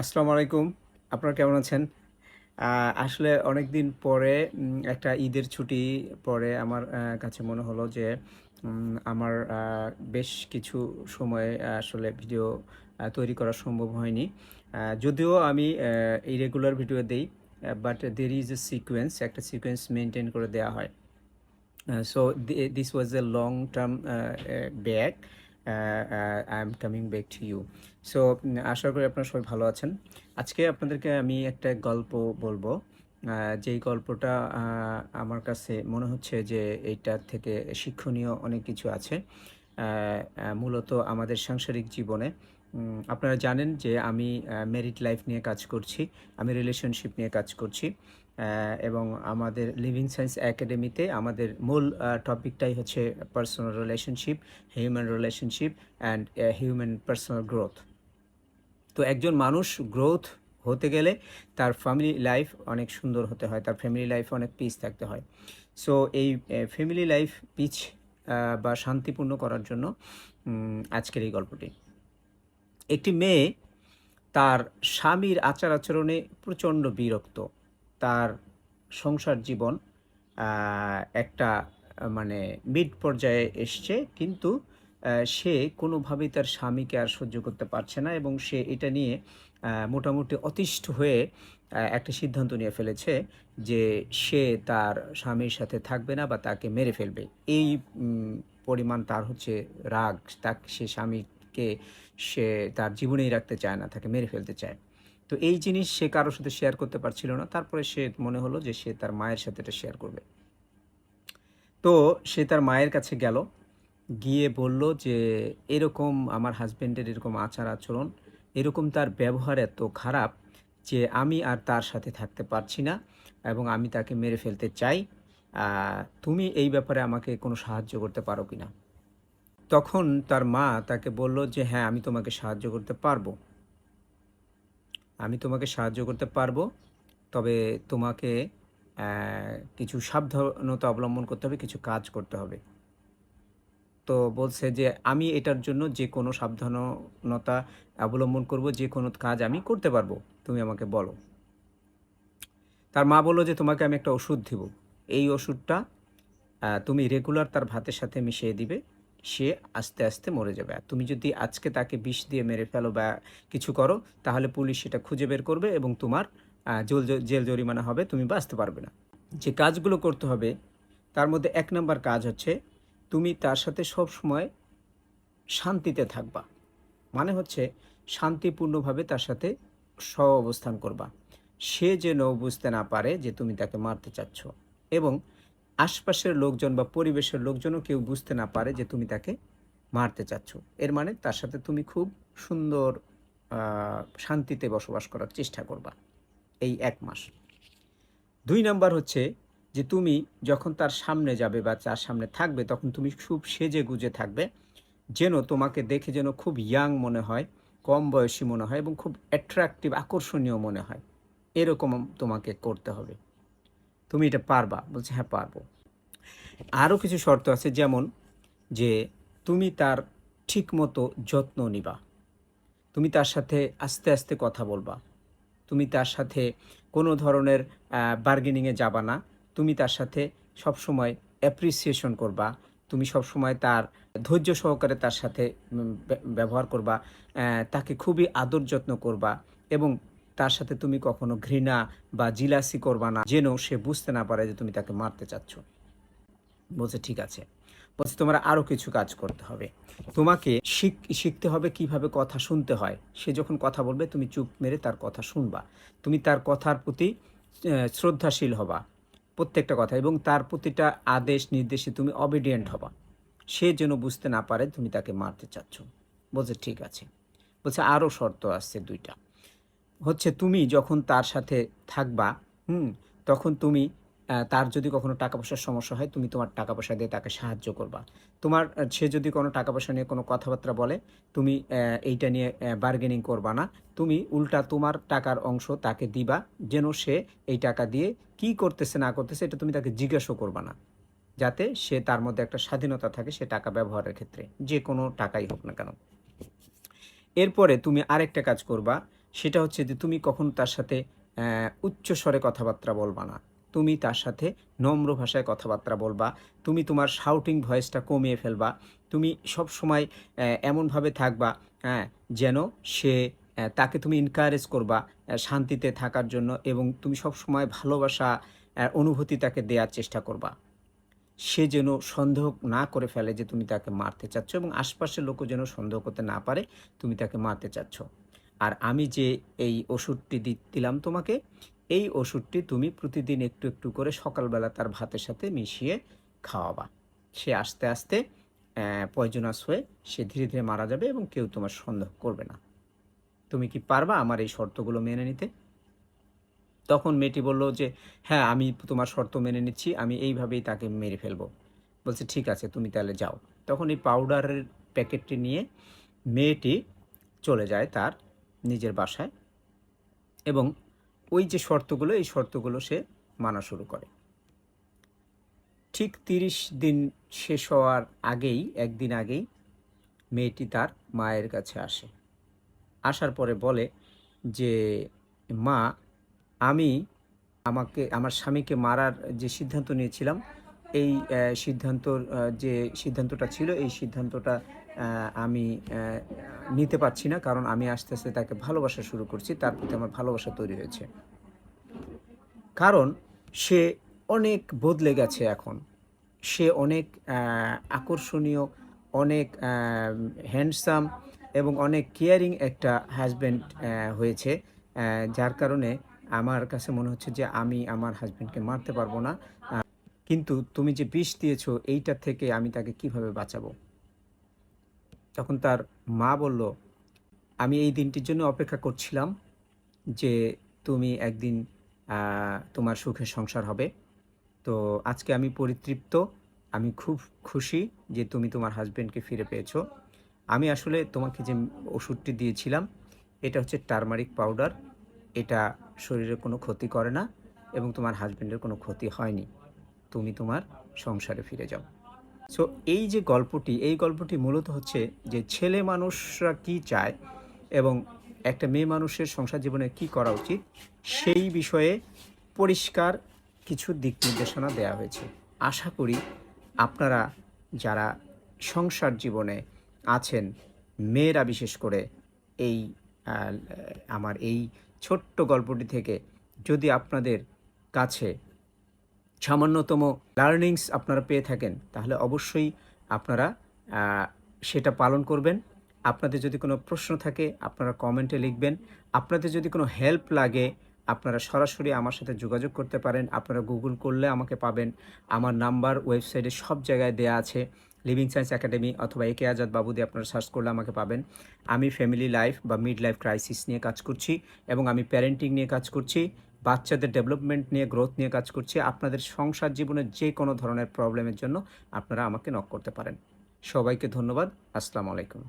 আসসালামু আলাইকুম। আপনারা কেমন আছেন? আসলে অনেক দিন পরে একটা ঈদের ছুটি পরে আমার কাছে মনে হলো যে আমার বেশ কিছু সময় আসলে ভিডিও তৈরি করা সম্ভব হয়নি। যদিও আমি এই রেগুলার ভিডিও দেই but there is a sequence একটা সিকোয়েন্স মেনটেন করে দেওয়া হয়। So this was a long term long term I'm coming back to you um, আশা করি আপনারা সবাই ভালো আছেন। আজকে আপনাদেরকে আমি একটা গল্প বলব। যেই গল্পটা আমার কাছে মনে হচ্ছে যে এইটার থেকে শিক্ষণীয় অনেক কিছু আছে। মূলত আমাদের সাংসারিক জীবনে। আপনারা জানেন যে আমি মেরিট লাইফ নিয়ে কাজ করছি, আমি রিলেশনশিপ নিয়ে কাজ করছি এবং আমাদের লিভিং সায়েন্স একাডেমিতে আমাদের মূল টপিকটাই হচ্ছে personal relationship human relationship and human personal growth তো একজন মানুষ গ্রোথ হতে গেলে তার ফ্যামিলি লাইফ অনেক সুন্দর হতে হয়, তার ফ্যামিলি লাইফ অনেক পিস থাকতে হয়। সো এই ফ্যামিলি লাইফ পিচ বা শান্তিপূর্ণ করার জন্য আজকের এই গল্পটি। একটি মেয়ে তার স্বামীর আচার আচরণে প্রচণ্ড বিরক্ত। তার সংসার জীবন একটা মানে মিড পর্যায়ে এসছে, কিন্তু সে কোনোভাবেই তার স্বামীকে আর সহ্য করতে পারছে না এবং সে এটা নিয়ে মোটামুটি অতিষ্ঠ হয়ে একটা সিদ্ধান্ত নিয়ে ফেলেছে যে সে তার স্বামীর সাথে থাকবে না বা তাকে মেরে ফেলবে। এই পরিমাণ তার হচ্ছে রাগ, তাকে সে স্বামীকে সে তার জীবনেই রাখতে চায় না, তাকে মেরে ফেলতে চায়। তো এই জিনিস সে কারোর সাথে শেয়ার করতে পারছিল না। তারপরে সে মনে হলো যে সে তার মায়ের সাথে এটা শেয়ার করবে। তো সে তার মায়ের কাছে গেল, গিয়ে বলল যে, এরকম আমার হাজবেন্ডের এরকম আচার আচরণ, এরকম তার ব্যবহার এত খারাপ যে আমি আর তার সাথে থাকতে পারছি না এবং আমি তাকে মেরে ফেলতে চাই। তুমি এই ব্যাপারে আমাকে কোনো সাহায্য করতে পারো কিনা? তখন তার মা তাকে বলল যে হ্যাঁ আমি তোমাকে সাহায্য করতে পারব। আমি তোমাকে সাহায্য করতে পারব, তবে তোমাকে কিছু সাবধানতা অবলম্বন করতে হবে, কিছু কাজ করতে হবে। তো বলছে যে, আমি এটার জন্য যে কোনো সাবধানতা অবলম্বন করব, যে কোনো কাজ আমি করতে পারব, তুমি আমাকে বলো। তার মা বলল যে, তোমাকে আমি একটা ওষুধ দিব। এই ওষুধটা তুমি রেগুলার তার ভাতের সাথে মিশিয়ে দিবে। সে আস্তে আস্তে মরে যাবে। আর তুমি যদি আজকে তাকে বিষ দিয়ে মেরে ফেলো বা কিছু করো, তাহলে পুলিশ সেটা খুঁজে বের করবে এবং তোমার জেল জেল জরিমানা হবে, তুমি বাঁচতে পারবে না। যে কাজগুলো করতে হবে, তার মধ্যে এক নম্বর কাজ হচ্ছে, তুমি তার সাথে সব সময় শান্তিতে থাকবা। মানে হচ্ছে, শান্তিপূর্ণভাবে তার সাথে সহ অবস্থান করবা। সে যেন বুঝতে না পারে যে তুমি তাকে মারতে চাচ্ছ। এবং আশপাশের লোকজন বা পরিবেশের লোকজনও কেউ বুঝতে না পারে যে তুমি তাকে মারতে চাচ্ছ। এর মানে তার সাথে তুমি খুব সুন্দর শান্তিতে বসবাস করার চেষ্টা করবা এই এক মাস। দুই নাম্বার হচ্ছে যে তুমি যখন তার সামনে যাবে বা তার সামনে থাকবে তখন তুমি খুব সেজে গুজে থাকবে, যেন তোমাকে দেখে যেন খুব ইয়াং মনে হয়, কম বয়সী মনে হয় এবং খুব অ্যাট্রাকটিভ আকর্ষণীয় মনে হয়। এরকম তোমাকে করতে হবে। তুমি এটা পারবা। বলছে হ্যাঁ পারব। আরও কিছু শর্ত আছে, যেমন যে তুমি তার ঠিক মতো যত্ন নিবা। তুমি তার সাথে আস্তে আস্তে কথা বলবা। তুমি তার সাথে কোনো ধরনের বার্গেনিংয়ে যাবা না। তুমি তার সাথে সবসময় অ্যাপ্রিসিয়েশন করবা। তুমি সবসময় তার ধৈর্য সহকারে তার সাথে ব্যবহার করবা। তাকে খুবই আদর যত্ন করবা এবং তার সাথে তুমি কখনো ঘৃণা বা জিলাসি করবা না। যেন সে বুঝতে না পারে যে তুমি তাকে মারতে চাচ্ছ। বলছে, ঠিক আছে। বলছে, তোমার আরও কিছু কাজ করতে হবে। তোমাকে শিখ, শিখতে হবে কীভাবে কথা শুনতে হয়। সে যখন কথা বলবে, তুমি চুপ মেরে তার কথা শুনবা। তুমি তার কথার প্রতি শ্রদ্ধাশীল হবা প্রত্যেকটা কথা এবং তার প্রতিটা আদেশ নির্দেশে তুমি অবিডিয়েন্ট হবা। সে যেন বুঝতে না পারে তুমি তাকে মারতে চাচ্ছ। বলছে, ঠিক আছে। বলছে আরও শর্ত আসছে দুইটা। হচ্ছে তুমি যখন তার সাথে থাকবা, হুম, তখন তুমি তার যদি কখনো টাকা পয়সার সমস্যা হয়, তুমি তোমার টাকা পয়সা দিয়ে তাকে সাহায্য করবা। তোমার সে যদি কোনো টাকা পয়সা নিয়ে কোনো কথাবার্তা বলে, তুমি এইটা নিয়ে বার্গেনিং করবা না। তুমি উল্টা তোমার টাকার অংশ তাকে দিবা, যেন সে এই টাকা দিয়ে কি করতেছে, না করতেছে, এটা তুমি তাকে জিজ্ঞাসা করবা না। যাতে সে তার মধ্যে একটা স্বাধীনতা থাকে, সে টাকা ব্যবহারের ক্ষেত্রে, যে কোনো টাকাই হোক না কেন। এরপরে তুমি আরেকটা কাজ করবা সেটা হচ্ছে যে তুমি কখনো তার সাথে উচ্চ স্বরে কথাবার্তা বলবা না। তুমি তার সাথে নম্র ভাষায় কথাবার্তা বলবা। তুমি তোমার শাউটিং ভয়েসটা কমিয়ে ফেলবা। তুমি সব সময় এমনভাবে থাকবা হ্যাঁ যেন সে তাকে তুমি এনকারেজ করবা শান্তিতে থাকার জন্য এবং তুমি সব সময় ভালোবাসা অনুভূতি তাকে দেওয়ার চেষ্টা করবা। সে যেন সন্দেহ না করে ফেলে যে তুমি তাকে মারতে চাচ্ছ এবং আশপাশের লোকও যেন সন্দেহ করতে না পারে, তুমি তাকে মারতে চাচ্ছ। আর আমি যে এই ওষুধটি দিলাম তোমাকে, এই ওষুধটি তুমি প্রতিদিন একটু একটু করে সকালবেলা তার ভাতের সাথে মিশিয়ে খাওয়াবা। সে আস্তে আস্তে পয়জনাস হয়ে সে ধীরে ধীরে মারা যাবে এবং কেউ তোমার সন্দেহ করবে না। তুমি কি পারবা আমার এই শর্তগুলো মেনে নিতে? তখন মেয়েটি বলল যে হ্যাঁ আমি তোমার শর্ত মেনে নিচ্ছি, আমি এইভাবেই তাকে মেরে ফেলব। বলছে, ঠিক আছে, তুমি তাহলে যাও। তখন এই পাউডারের প্যাকেটটি নিয়ে মেয়েটি চলে যায় তার নিজের বাসায় এবং ওই যে শর্তগুলো, এই শর্তগুলো সে মানা শুরু করে। ঠিক তিরিশ দিন শেষ হওয়ার আগেই, একদিন আগেই মেয়েটি তার মায়ের কাছে আসে। আসার পরে বলে যে, মা, আমি আমাকে, আমার স্বামীকে মারার যে সিদ্ধান্ত নিয়েছিলাম, এই সিদ্ধান্তর যে সিদ্ধান্তটা ছিল, এই সিদ্ধান্তটা আমি নিতে পারছি না, কারণ আমি আস্তে আস্তে তাকে ভালোবাসা শুরু করছি, তার প্রতি আমার ভালোবাসা তৈরি হয়েছে। কারণ সে অনেক বদলে গেছে এখন। সে অনেক আকর্ষণীয়, অনেক হ্যান্ডসাম এবং অনেক কেয়ারিং একটা হাজব্যান্ড হয়েছে যার কারণে আমার কাছে মনে হচ্ছে যে আমি আমার হাজব্যান্ডকে মারতে পারব না। কিন্তু তুমি যে বিষ দিয়েছ, এইটা থেকে আমি তাকে কীভাবে বাঁচাবো? তখন তার মা বলল, আমি এই দিনটির জন্য অপেক্ষা করছিলাম যে তুমি একদিন তোমার সুখের সংসার হবে। তো আজকে আমি পরিতৃপ্ত, আমি খুব খুশি যে তুমি তোমার হাজব্যান্ডকে ফিরে পেয়েছ। আমি আসলে তোমাকে যে ওষুধটি দিয়েছিলাম, এটা হচ্ছে টারমারিক পাউডার এটা শরীরে কোনো ক্ষতি করে না এবং তোমার হাজব্যান্ডের কোনো ক্ষতি হয়নি। তুমি তোমার সংসারে ফিরে যাও। সো এই যে গল্পটি, এই গল্পটি মূলত হচ্ছে যে ছেলে মানুষরা কি চায় এবং একটা মেয়ে মানুষের সংসার জীবনে কি করা উচিত, সেই বিষয়ে পরিষ্কার কিছু দিক নির্দেশনা দেওয়া হয়েছে। আশা করি আপনারা যারা সংসার জীবনে আছেন, মেয়েরা বিশেষ করে এই আমার এই ছোট্ট গল্পটি থেকে যদি আপনাদের কাছে সামান্যতম লার্নিংস আপনারা পেয়ে থাকেন, তাহলে অবশ্যই আপনারা সেটা পালন করবেন। আপনাদের যদি কোনো প্রশ্ন থাকে, আপনারা কমেন্টে লিখবেন। আপনাদের যদি কোনো হেল্প লাগে, আপনারা সরাসরি আমার সাথে যোগাযোগ করতে পারেন। আপনারা গুগল করলে আমাকে পাবেন। আমার নাম্বার ওয়েবসাইটে সব জায়গায় দেয়া আছে। লিভিং সায়েন্স একাডেমি অথবা একে আজাদ বাবু দিয়ে আপনারা সার্চ করলে আমাকে পাবেন। আমি ফ্যামিলি লাইফ বা মিড লাইফ ক্রাইসিস নিয়ে কাজ করছি এবং আমি প্যারেন্টিং নিয়ে কাজ করছি। বাচ্চাদের ডেভেলপমেন্ট নিয়ে, গ্রোথ নিয়ে কাজ করছি, আপনাদের সংসার জীবনে যে কোনো ধরনের প্রবলেমের জন্য আপনারা আমাকে নক করতে পারেন। সবাইকে ধন্যবাদ, আসসালামু আলাইকুম।